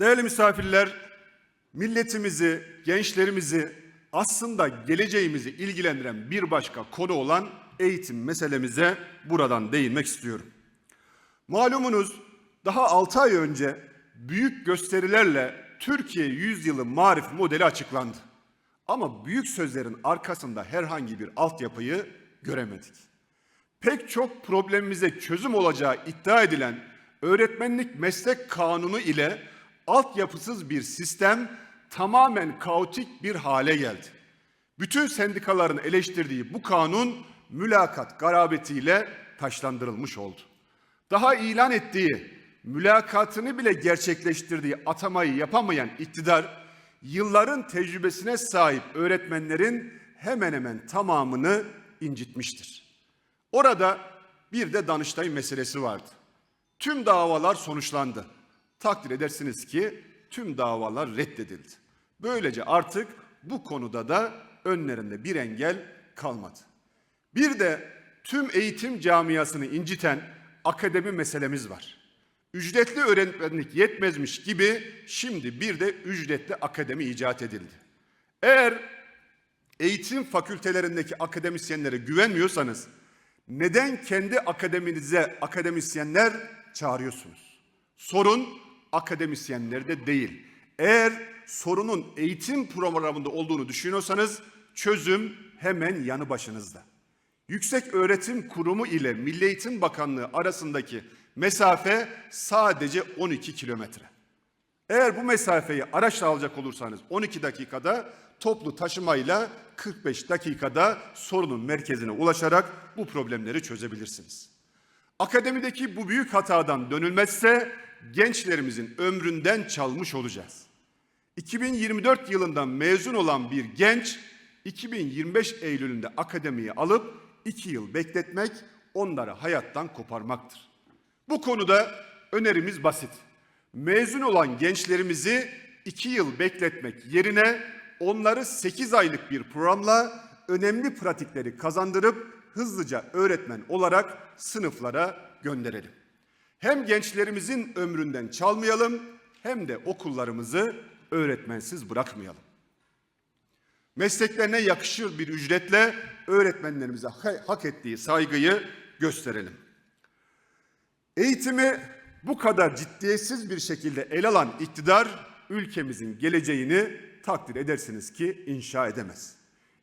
Değerli misafirler, milletimizi, gençlerimizi aslında geleceğimizi ilgilendiren bir başka konu olan eğitim meselemize buradan değinmek istiyorum. Malumunuz daha 6 ay önce büyük gösterilerle Türkiye Yüzyılı Marif modeli açıklandı. Ama büyük sözlerin arkasında herhangi bir altyapıyı göremedik. Pek çok problemimize çözüm olacağı iddia edilen öğretmenlik meslek kanunu ile altyapısız bir sistem tamamen kaotik bir hale geldi. Bütün sendikaların eleştirdiği bu kanun mülakat garabetiyle taşlandırılmış oldu. Daha ilan ettiği, mülakatını bile gerçekleştirdiği atamayı yapamayan iktidar, yılların tecrübesine sahip öğretmenlerin hemen hemen tamamını incitmiştir. Orada bir de Danıştay meselesi vardı. Tüm davalar sonuçlandı. Takdir edersiniz ki tüm davalar reddedildi. Böylece artık bu konuda da önlerinde bir engel kalmadı. Bir de tüm eğitim camiasını inciten akademi meselemiz var. Ücretli öğretmenlik yetmezmiş gibi şimdi bir de ücretli akademi icat edildi. Eğer eğitim fakültelerindeki akademisyenlere güvenmiyorsanız neden kendi akademinize akademisyenler çağırıyorsunuz? Sorun akademisyenlerde değil. Eğer sorunun eğitim programında olduğunu düşünüyorsanız çözüm hemen yanı başınızda. Yüksek Öğretim Kurumu ile Milli Eğitim Bakanlığı arasındaki mesafe sadece 12 kilometre. Eğer bu mesafeyi araçla alacak olursanız 12 dakikada toplu taşımayla 45 dakikada sorunun merkezine ulaşarak bu problemleri çözebilirsiniz. Akademideki bu büyük hatadan dönülmezse gençlerimizin ömründen çalmış olacağız. 2024 yılında mezun olan bir genç 2025 Eylül'ünde akademiyi alıp 2 yıl bekletmek onları hayattan koparmaktır. Bu konuda önerimiz basit. Mezun olan gençlerimizi 2 yıl bekletmek yerine onları 8 aylık bir programla önemli pratikleri kazandırıp hızlıca öğretmen olarak sınıflara gönderelim. Hem gençlerimizin ömründen çalmayalım hem de okullarımızı öğretmensiz bırakmayalım. Mesleklerine yakışır bir ücretle öğretmenlerimize ha- hak ettiği saygıyı gösterelim. Eğitimi bu kadar ciddiyetsiz bir şekilde ele alan iktidar ülkemizin geleceğini takdir edersiniz ki inşa edemez.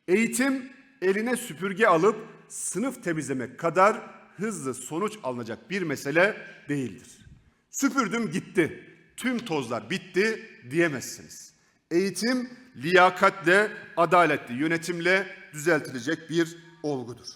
Eğitim eline süpürge alıp sınıf temizlemek kadar hızlı sonuç alınacak bir mesele değildir. Süpürdüm gitti, tüm tozlar bitti diyemezsiniz. Eğitim liyakatle, adaletli yönetimle düzeltilecek bir olgudur.